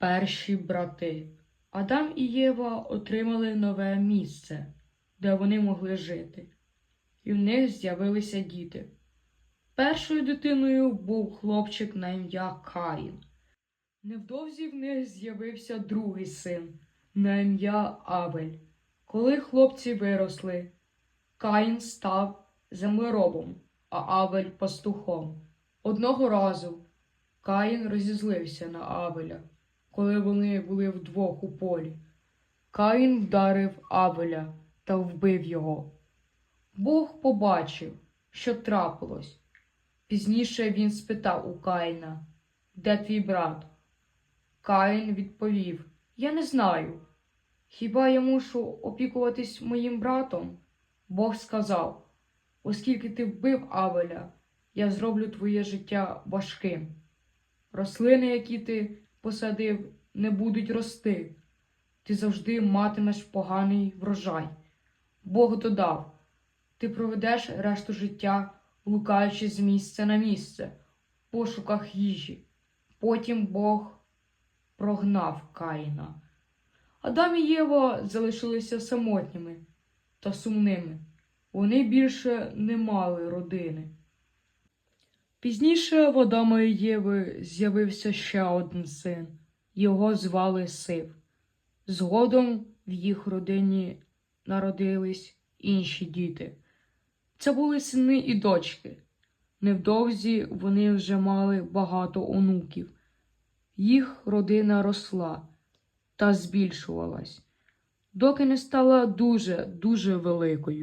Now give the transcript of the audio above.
Перші брати. Адам і Єва отримали нове місце, де вони могли жити, і в них з'явилися діти. Першою дитиною був хлопчик на ім'я Каїн. Невдовзі в них з'явився другий син на ім'я Авель. Коли хлопці виросли, Каїн став землеробом, а Авель пастухом. Одного разу Каїн розізлився на Авеля, коли вони були вдвох у полі. Каїн вдарив Авеля та вбив його. Бог побачив, що трапилось. Пізніше він спитав у Каїна, де твій брат? Каїн відповів: Я не знаю. Хіба я мушу опікуватись моїм братом? Бог сказав: оскільки ти вбив Авеля, я зроблю твоє життя важким. Рослини, які ти посадив, не будуть рости. Ти завжди матимеш поганий врожай. Бог додав: ти проведеш решту життя, блукаючи з місця на місце, в пошуках їжі. Потім Бог прогнав Каїна. Адам і Єва залишилися самотніми та сумними. Вони більше не мали родини. Пізніше в Адама і Єви з'явився ще один син. Його звали Сив. Згодом в їх родині народились інші діти. Це були сини і дочки. Невдовзі вони вже мали багато онуків. Їх родина росла та збільшувалась, доки не стала дуже, дуже великою.